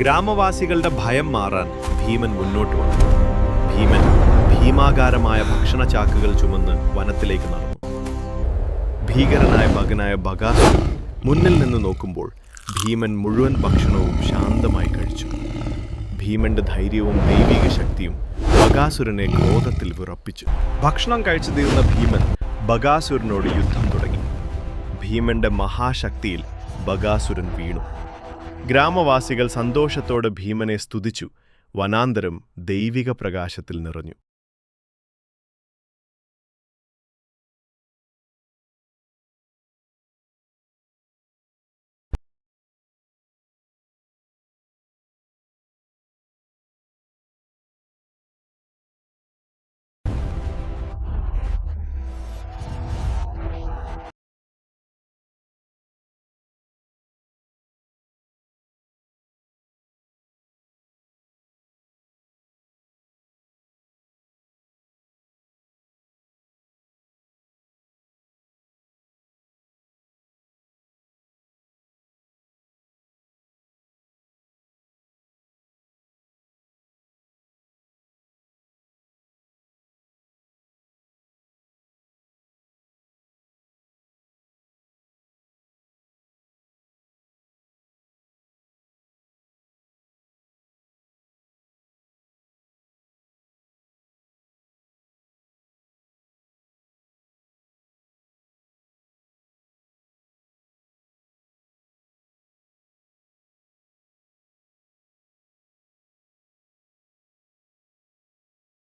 ഗ്രാമവാസികളുടെ ഭയം മാറാൻ ഭീമൻ മുന്നോട്ട് വന്നു. ഭീമൻ ഭീമാകാരമായ ഭക്ഷണചാക്കുകൾ ചുമന്ന് വനത്തിലേക്ക് നടന്നു. ഭീകരനായ മകനായ ബഗാസ് മുന്നിൽ നിന്ന് നോക്കുമ്പോൾ ഭീമൻ മുഴുവൻ ഭക്ഷണവും ശാന്തമായി കഴിച്ചു. ഭീമന്റെ ധൈര്യവും ദൈവിക ശക്തിയും ബകാസുരനെ ക്രോധത്തിൽ വിറപ്പിച്ചു. ഭക്ഷണം കഴിച്ചു തീർന്ന ഭീമൻ ബകാസുരനോട് യുദ്ധം തുടങ്ങി. ഭീമന്റെ മഹാശക്തിയിൽ ബകാസുരൻ വീണു. ഗ്രാമവാസികൾ സന്തോഷത്തോടെ ഭീമനെ സ്തുതിച്ചു. വനാന്തരം ദൈവിക പ്രകാശത്തിൽ നിറഞ്ഞു.